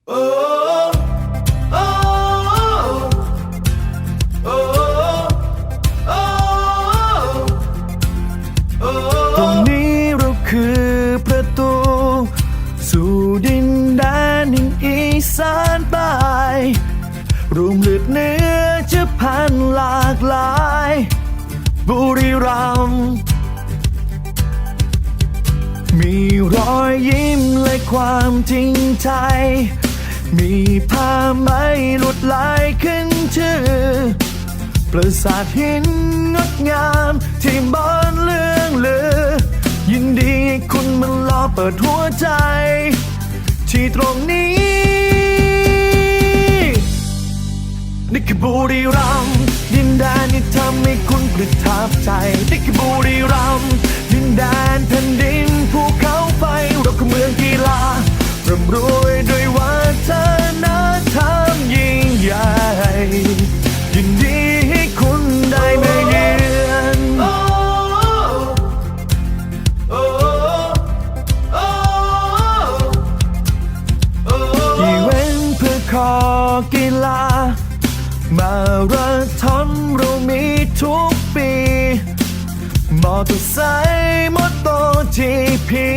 ตรงนี้เราคือประตู สู่ดินแดนแห่งอีสานใต้รวมเลือดเนื้อจะพันหลากหลาย บุรีรัมย์มีรอยยิ้มและความจริงใจ มีผ้าไหมหลุดลายขึ้นชื่อประสาทหินงดงามที่บ้านเรื่องลือ ยินดีคุณมันรอเปิดหัวใจ ที่ตรงนี้ นี่คือบุรีรัมย์ดินแดนที่ทำให้คุณประทับใจ นี่คือบุรีรัมย์ดินแดนแผ่นดิน ยินดีให้คุณได้มาเยือนอีเวนต์เพื่อขอกีฬา มาราธอนเรามีทุกปี มอเตอร์ไซค์มอโตจีพี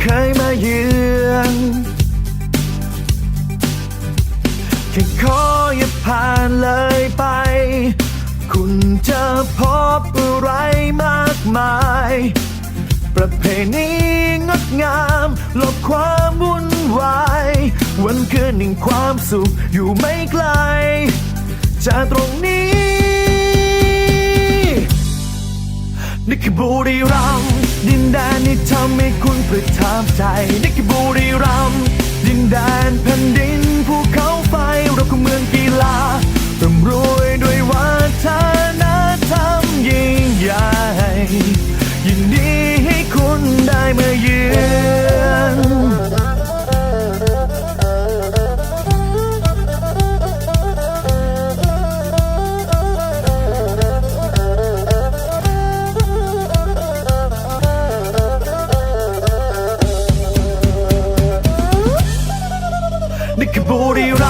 เคยมาเยือนานเลยไป คุณจะพบอะไรมากมาย ประเพณีงดงามลบความวุ่นวาย วันคืนหนึ่งความสุขอยู่ไม่ไกล จากตรงนี้ นี่คือบุรีรัมย์ดินแดนที่ทำให้คุณประทับใจนี่คือบุรีรัมย์ดินแดนแผ่นดินภูเขาไฟเราคือเมืองกี ยินดีให้คุณได้มาเยือนนี่คือบุรีรั